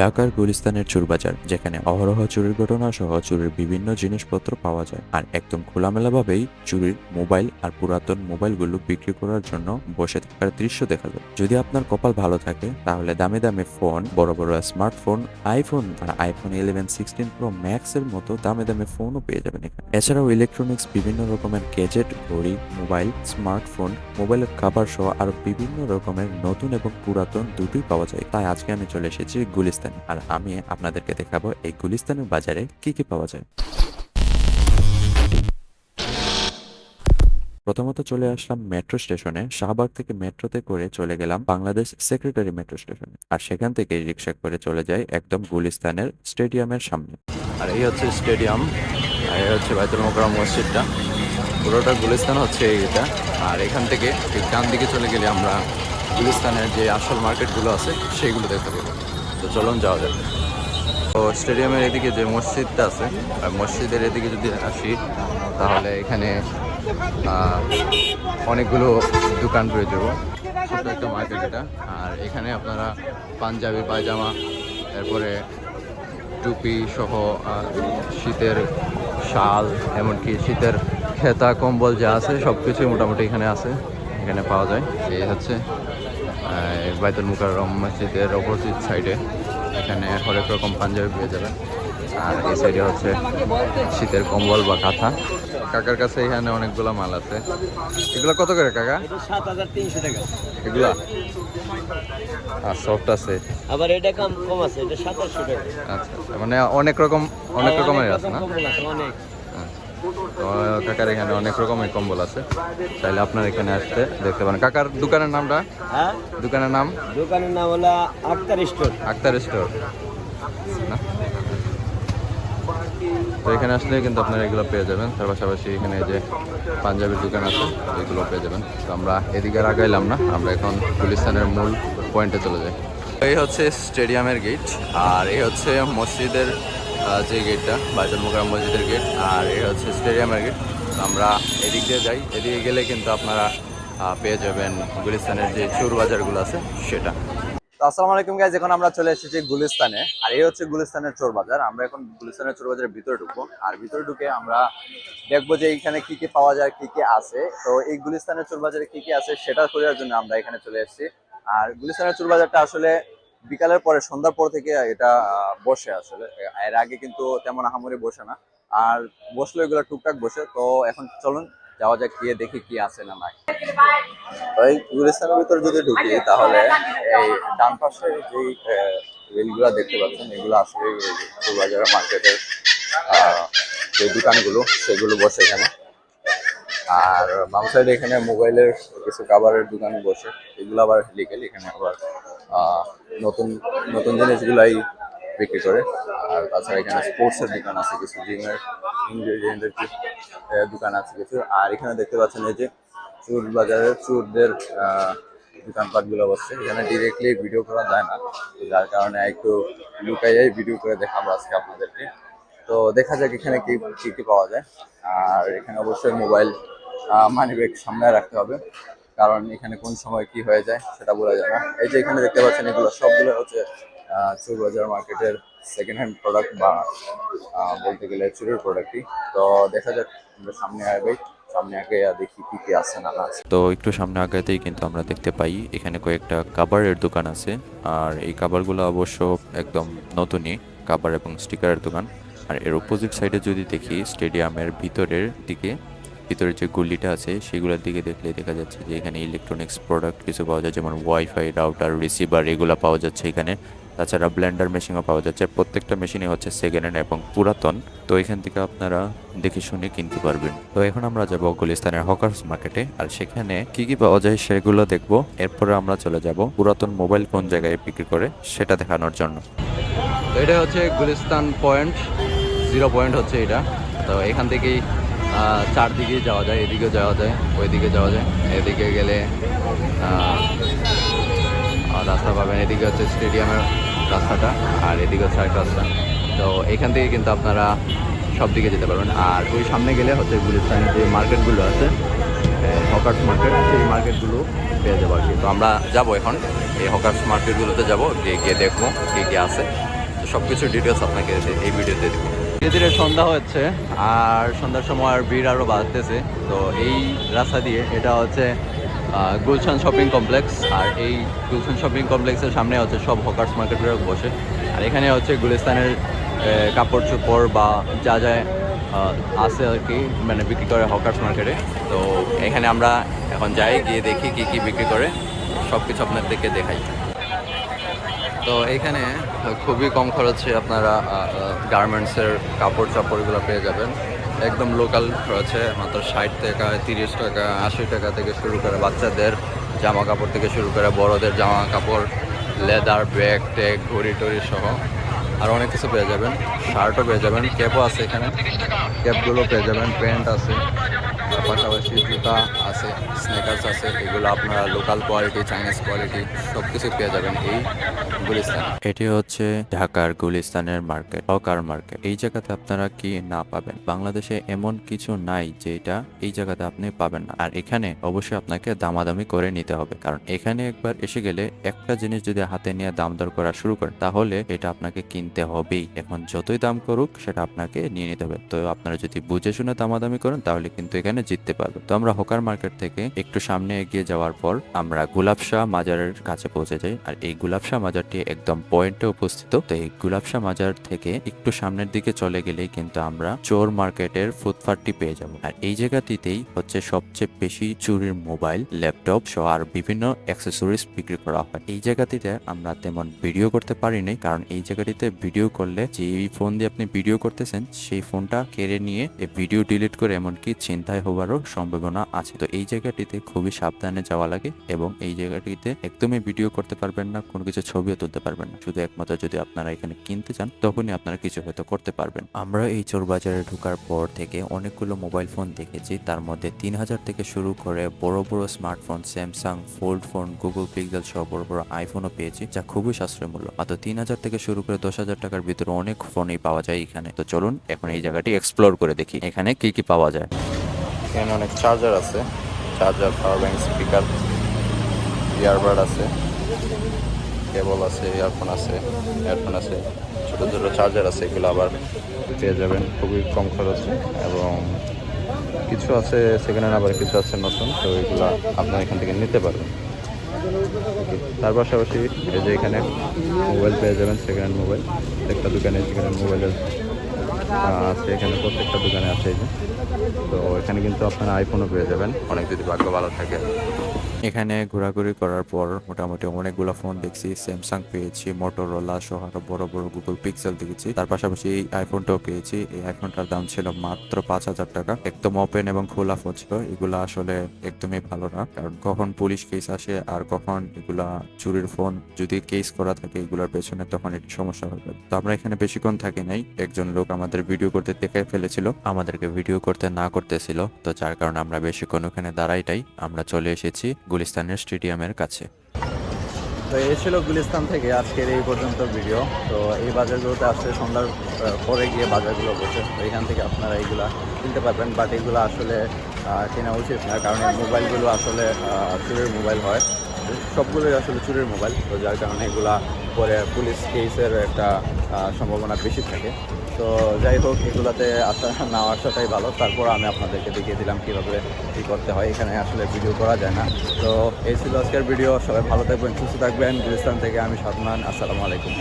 ঢাকার গুলিস্তানের চুরবাজার, যেখানে অহরহ চুরির ঘটনা সহ চুরির বিভিন্ন জিনিসপত্র পাওয়া যায় আর একদম খোলামেলাভাবেই চুরির মোবাইল আর পুরাতন মোবাইলগুলো বিক্রি করার জন্য বসে থাকার দৃশ্য দেখা যায়। যদি আপনার কপাল ভালো থাকে, তাহলে দামে দামে ফোন, বড় বড় স্মার্টফোন আইফোন আর iPhone eleven sixteen pro max এর মতো দামে দামে ফোনও পেয়ে যাবেন এখানে। এছাড়াও ইলেকট্রনিক্স বিভিন্ন রকমের গ্যাজেট ঘড়ি মোবাইল স্মার্টফোন মোবাইলের খাবার সহ আরও বিভিন্ন রকমের নতুন এবং পুরাতন দুটোই পাওয়া যায়। তাই আজকে আমি চলে এসেছি গুলিস্তান আর আমি আপনাদেরকে দেখাবো এই গুলিস্তানের বাজারে কি কি পাওয়া যায়। প্রথমত চলে আসলাম মেট্রো স্টেশনে। শাহবাগ থেকে মেট্রোতে করে চলে গেলাম বাংলাদেশ সেক্রেটারি মেট্রো স্টেশনে। আর সেখান থেকে রিক্সা করে চলে যাই একদম গুলিস্তানের স্টেডিয়ামের সামনে। আর এই হচ্ছে স্টেডিয়াম। আর এই হচ্ছে বাইতুল মোকরম মসজিদটা। পুরোটা গুলিস্তান হচ্ছে এইটা আর এখান থেকে ডান দিকে চলে গেলে আমরা গুলিস্তানের যে আসল মার্কেটগুলো আছে, সেইগুলো দেখতে পাবো। তো চলুন যাওয়া যাক। তো স্টেডিয়ামের এদিকে যে মসজিদটা আছে, আর মসজিদের এদিকে যদি আসি, তাহলে এখানে অনেকগুলো দোকান পেয়ে যাব। ছোট্ট একটা মার্কেট এটা। আর এখানে আপনারা পাঞ্জাবি, পায়জামা এরপরে টুপি সহ শীতের শাল, এমনকি শীতের খেতা, কম্বল যা আছে সব কিছুই মোটামুটি এখানে আছে। এখানে পাওয়া যায়। এই হচ্ছে বাইতুল মুকাররম মসজিদের অপোজিট সাইডে এখানে হরেক রকম পাঞ্জাবি পেয়ে যাবেন। আর এই সাইডে হচ্ছে শীতের কম্বল বা কাঁথা। কাকার কাছে এখানে অনেকগুলো মাল আছে। এগুলো কত করে কাকা? সাত হাজার তিনশো টাকা। এগুলা? আর সফট আছে। আবার এটা কম কম আছে এটা সাতাশশো টাকা। আচ্ছা আচ্ছা। মানে অনেক রকম অনেক রকমের আছে না? অনেক। কাকার এখানে অনেক রকমের কম্বল আছে। চাইলে আপনার এখানে আসতে দেখতে পারেন। কাকার দোকানের নামটা? হ্যাঁ? দোকানের নাম? দোকানের নাম হলো আক্তার স্টোর। আক্তার স্টোর। না? তো এখানে আসলে কিন্তু আপনারা এগুলো পেয়ে যাবেন। তার পাশাপাশি এখানে যে পাঞ্জাবির দোকান আছে এগুলো পেয়ে যাবেন। তো আমরা এদিকে আর আগাইলাম না। আমরা এখন গুলিস্তানের মূল পয়েন্টে চলে যাই। এই হচ্ছে স্টেডিয়ামের গেট আর এই হচ্ছে মসজিদের যে গেটটা বাইতুল মোকারম মসজিদের গেট আর এই হচ্ছে স্টেডিয়ামের গেট আমরা এদিক দিয়ে যাই। এদিকে গেলে কিন্তু আপনারা পেয়ে যাবেন গুলিস্তানের যে চোর বাজারগুলো আছে, সেটা। আসসালামু আলাইকুম গাইজ এখন আমরা চলে এসেছি গুলিস্তানে। আর এই হচ্ছে গুলিস্তানের চোর বাজার। আমরা এখন গুলিস্তানের চোর বাজারের ভিতরে ঢুকবো। আর ভিতরে ঢুকে আমরা দেখব যে এখানে কি কি পাওয়া যায়, কি কি আছে। তো এই গুলিস্তানের চোর বাজারে কি কি আছে, সেটা খোঁজার জন্য আমরা এখানে চলে এসেছি। আর গুলিস্তানের চোর বাজারটা আসলে বিকালের পরে, সন্ধ্যার পর থেকে এটা বসে আসলে। এর আগে কিন্তু তেমন আহামরি বসে না। আর বসলে এগুলো টুকটাক বসে। তো এখন চলুন, যাওয়া যাক, গিয়ে দেখি কি আছে না নাই। ওই গুলিস্তানের ভিতরে যদি ঢুকি, তাহলে এই ডান পাশে যে রেলগুলো দেখতে পাচ্ছেন, এগুলো আসলে বাজার মার্কেটের যে দোকানগুলো, সেগুলো বসে এখানে। আর বাম সাইডে এখানে মোবাইলের কিছু কাভারের দোকান বসে। এগুলো আবার লিগেল এখানে আবার নতুন নতুন জিনিসগুলাই বিক্রি করে। আর তাছাড়া এখানে স্পোর্টসের দোকান আছে কিছু জিমের ইনগ্রেডিয়েন্টের দোকান আছে কিছু। আর এখানে দেখতে পাচ্ছেন এই যে চুর বাজারের চুরদের আহ, দোকানপাটগুলো বসছে এখানে ডিরেক্টলি ভিডিও করা যায় না। যার কারণে একটু লুকাইয়াই ভিডিও করে দেখাবো আজকে আপনাদেরকে। তো দেখা যাক এখানে কি কি কি পাওয়া যায়। আর এখানে অবশ্যই মোবাইল মানি ব্যাগ সামনে রাখতে হবে। কারণ এখানে কোন সময় কি হয়ে যায় সেটা বলা যায় না। এই যে এখানে দেখতে পাচ্ছেন এগুলো সবগুলো হচ্ছে আহ, চুর বাজার মার্কেটের সেকেন্ড হ্যান্ড প্রোডাক্ট বা বলতে গেলে চুরির প্রোডাক্টই তো দেখা যাক আমরা সামনে আসবে সামনে আগে দেখি কি কি আছে না তো একটু সামনে আগাতেই কিন্তু আমরা দেখতে পাই এখানে কয়েকটা কাবারের দোকান আছে। আর এই কাবারগুলো অবশ্য একদম নতুনই কাবার এবং স্টিকারের দোকান। আর এর অপোজিট সাইডে যদি দেখি স্টেডিয়ামের ভিতরের দিকে ভিতরে যে গুলিটা আছে, সেগুলোর দিকে দেখলে দেখা যাচ্ছে যে এখানে ইলেকট্রনিক্স প্রোডাক্ট কিছু পাওয়া যায় যেমন ওয়াইফাই রাউটার রিসিভার এগুলো পাওয়া যাচ্ছে এখানে। তাছাড়া ব্লেন্ডার মেশিনও পাওয়া যাচ্ছে। প্রত্যেকটা মেশিনই হচ্ছে সেকেন্ড হ্যান্ড এবং পুরাতন। তো এখান থেকে আপনারা দেখে শুনে কিনতে পারবেন। তো এখন আমরা যাব গুলিস্তানের হকার্স মার্কেটে আর সেখানে কি কি পাওয়া যায় সেগুলো দেখব। এরপরে আমরা চলে যাব পুরাতন মোবাইল কোন জায়গায় বিক্রি করে সেটা দেখানোর জন্য। এটা হচ্ছে গুলিস্তান পয়েন্ট জিরো পয়েন্ট হচ্ছে এটা। তো এখান থেকেই চারদিকে যাওয়া যায়, এদিকেও যাওয়া যায়, ওইদিকে যাওয়া যায়। এদিকে গেলে রাস্তা পাবেন। এদিকে হচ্ছে স্টেডিয়ামের রাস্তাটা আর এদিকে হচ্ছে আরেকটা রাস্তা। তো এখান থেকে কিন্তু আপনারা সব দিকে যেতে পারবেন। আর ওই সামনে গেলে হচ্ছে গুলিস্তানের যে মার্কেটগুলো আছে হকার্স মার্কেট, সেই মার্কেটগুলো পেয়ে যাব আর কি। তো আমরা যাব এখন। এই হকার্স মার্কেটগুলোতে যাব, গিয়ে গিয়ে দেখব কী কী আছে। সবকিছু ডিটেলস আপনাকে এই ভিডিওতে দেবো। ধীরে ধীরে সন্ধ্যা হচ্ছে, আর সন্ধ্যার সময় আর ভিড় আরও বাড়তেছে। তো এই রাস্তা দিয়ে এটা হচ্ছে গুলশান শপিং কমপ্লেক্স, আর এই গুলশান শপিং কমপ্লেক্সের সামনে হচ্ছে সব হকার্স মার্কেটগুলো বসে। আর এখানে হচ্ছে গুলিস্তানের কাপড় চোপড় বা যা যা আছে আর কি মানে বিক্রি করে হকার্স মার্কেটে। তো এখানে আমরা এখন যাই, গিয়ে দেখি কি কি বিক্রি করে। সব কিছু আপনাদেরকে দেখাই। তো এখানে খুবই কম খরচে আপনারা গার্মেন্টসের কাপড় চাপড়গুলো পেয়ে যাবেন। একদম লোকাল খরচে, মাত্র ষাট টাকা, তিরিশ টাকা, আশি টাকা থেকে শুরু করে বাচ্চাদের জামা কাপড় থেকে শুরু করে বড়দের জামা কাপড় লেদার ব্যাগ ট্যাগ ঘড়ি টড়ি সহ আর অনেক কিছু পেয়ে যাবেন। শার্টও পেয়ে যাবেন ক্যাপও আছে এখানে। ক্যাপগুলো পেয়ে যাবেন প্যান্ট আছে। পাশাপাশি জুতা আছে স্নেকার্স আছে, এগুলো আপনারা লোকাল কোয়ালিটি চাইনিজ কোয়ালিটি সব কিছু পেয়ে যাবেন এই গুলিস্তানে। এটি হচ্ছে ঢাকার গুলিস্তানের মার্কেট হকার মার্কেট এই জায়গাতে আপনারা কি না পাবেন? বাংলাদেশে এমন কিছু নাই যেটা এই জায়গাতে আপনি পাবেন না। আর এখানে অবশ্যই আপনাকে দামাদামি করে নিতে হবে। কারণ এখানে একবার এসে গেলে একটা জিনিস যদি হাতে নিয়ে দাম দর করা শুরু করেন, তাহলে এটা আপনাকে কিনতে হবেই। এখন যতই দাম করুক, সেটা আপনাকে নিয়ে নিতে হবে। তো আপনারা যদি বুঝে শুনে দামাদামি করেন, তাহলে কিন্তু এখানে জিততে পারবেন তো আমরা হোকার মার্কেট থেকে একটু সামনে এগিয়ে যাওয়ার পর আমরা গুলাবশাহ মাজারের কাছে পৌঁছে যাই। আর এই গুলাবশাহ মাজারটি একদম পয়েন্টে উপস্থিত। তো এই গুলাবশাহ মাজার থেকে একটু সামনের দিকে চলে গেলেই কিন্তু আমরা চোর মার্কেটের ফুটপাথটি পেয়ে যাব। আর এই জায়গাটিতেই হচ্ছে সবচেয়ে বেশি চুরির মোবাইল, ল্যাপটপ সহ আর বিভিন্ন অ্যাক্সেসরিজ বিক্রি করা হয়। এই জায়গাটিতে আমরা তেমন ভিডিও করতে পারিনি কারণ এই জায়গাটিতে ভিডিও করলে যে ফোন দিয়ে আপনি ভিডিও করতেছেন, সেই ফোনটা কেড়ে নিয়ে এই ভিডিও ডিলিট করে এমনকি চিন্তায় হওয়ারও সম্ভাবনা আছে। তো এই জায়গাটিতে খুবই সাবধানে যাওয়া লাগে এবং এই জায়গাটিতে একদমই ভিডিও করতে পারবেন না, কোনো কিছু ছবিও তুলতে পারবেন না। শুধু একমাত্র যদি আপনারা এখানে কিনতে চান, তখনই আপনারা কিছু হয়তো করতে পারবেন। আমরা এই চোর বাজারে ঢোকার পর থেকে অনেকগুলো মোবাইল ফোন দেখেছি। তার মধ্যে তিন হাজার থেকে শুরু করে বড় বড় smartphone, Samsung, fold phone, Google Pixel সহ বড় বড় আইফোনও পেয়েছি, যা খুবই সাশ্রয় মূল্য। মাত্র তিন হাজার থেকে শুরু করে দশ হাজার টাকার ভিতরে অনেক ফোনই পাওয়া যায় এখানে। তো চলুন এখন এই জায়গাটি এক্সপ্লোর করে দেখি, এখানে কি কি পাওয়া যায়। এখানে অনেক চার্জার আছে। Charger power bank speaker earbud আছে। কেবল আছে ইয়ারফোন আছে হেডফোন আছে। ছোটো ছোটো চার্জার আছে, এগুলো আবার পেয়ে যাবেন খুবই কম খরচে এবং কিছু আছে সেকেন্ড হ্যান্ড আবার কিছু আছে নতুন, তো এগুলো আপনার এখান থেকে নিতে পারবেন। তার পাশাপাশি এই যে এখানে মোবাইল পেয়ে যাবেন সেকেন্ড হ্যান্ড মোবাইল একটা দোকানে হ্যান্ড মোবাইলের আছে, এখানে প্রত্যেকটা দোকানে আছে এই যে। তো এখানে কিন্তু আপনারা আইফোনও পেয়ে যাবেন। অনেক যদি ভাগ্য ভালো থাকে। এখানে ঘোরাঘুরি করার পর মোটামুটি অনেকগুলো ফোন দেখছি স্যামসাং পেয়েছি মোটরোলা সহ আরও বড় বড় গুগল পিক্সেল দেখেছি। তার পাশাপাশি এই আইফোনটাও পেয়েছি। এই আইফোনটার দাম ছিল মাত্র পাঁচ হাজার টাকা। একদম ওপেন এবং খোলা ফোন ছিল। এগুলা আসলে একদমই ভালো না। কারণ কখন পুলিশ কেস আসে আর কখন এগুলা চুরির ফোন যদি কেস করা থাকে এগুলোর পেছনে তখন একটু সমস্যা হবে। তো আমরা এখানে বেশিক্ষণ থাকি নাই। একজন লোক আমাদের ভিডিও করতে দেখে ফেলেছিল। আমাদেরকে ভিডিও করতে না করতেছিল, তো যার কারণে আমরা বেশিক্ষণ ওখানে দাঁড়াইটাই, আমরা চলে এসেছি গুলিস্তানের স্টেডিয়ামের কাছে। তো এই ছিল গুলিস্তান থেকে আজকের এই পর্যন্ত ভিডিও। তো এই বাজারগুলোতে আসলে সন্ধ্যার পরে গিয়ে বাজারগুলো বসে। এখান থেকে আপনারা এইগুলা কিনতে পারবেন, বাট এগুলো আসলে কেনা উচিত না, কারণ মোবাইলগুলো আসলে চুরির মোবাইল হয়। সবগুলোই আসলে চুরির মোবাইল, তো যার কারণে এগুলা পরে পুলিশ কেসের একটা সম্ভাবনা বেশি থাকে। তো যাই হোক, এগুলোতে আসা, না আসাটাই ভালো। তারপর আমি আপনাদেরকে দেখিয়ে দিলাম কীভাবে কী করতে হয়। এখানে আসলে ভিডিও করা যায় না। তো এই ছিল আজকের ভিডিও। সবাই ভালো থাকবেন, সুস্থ থাকবেন। গুলিস্তান থেকে আমি সাদমান। আসসালামু আলাইকুম।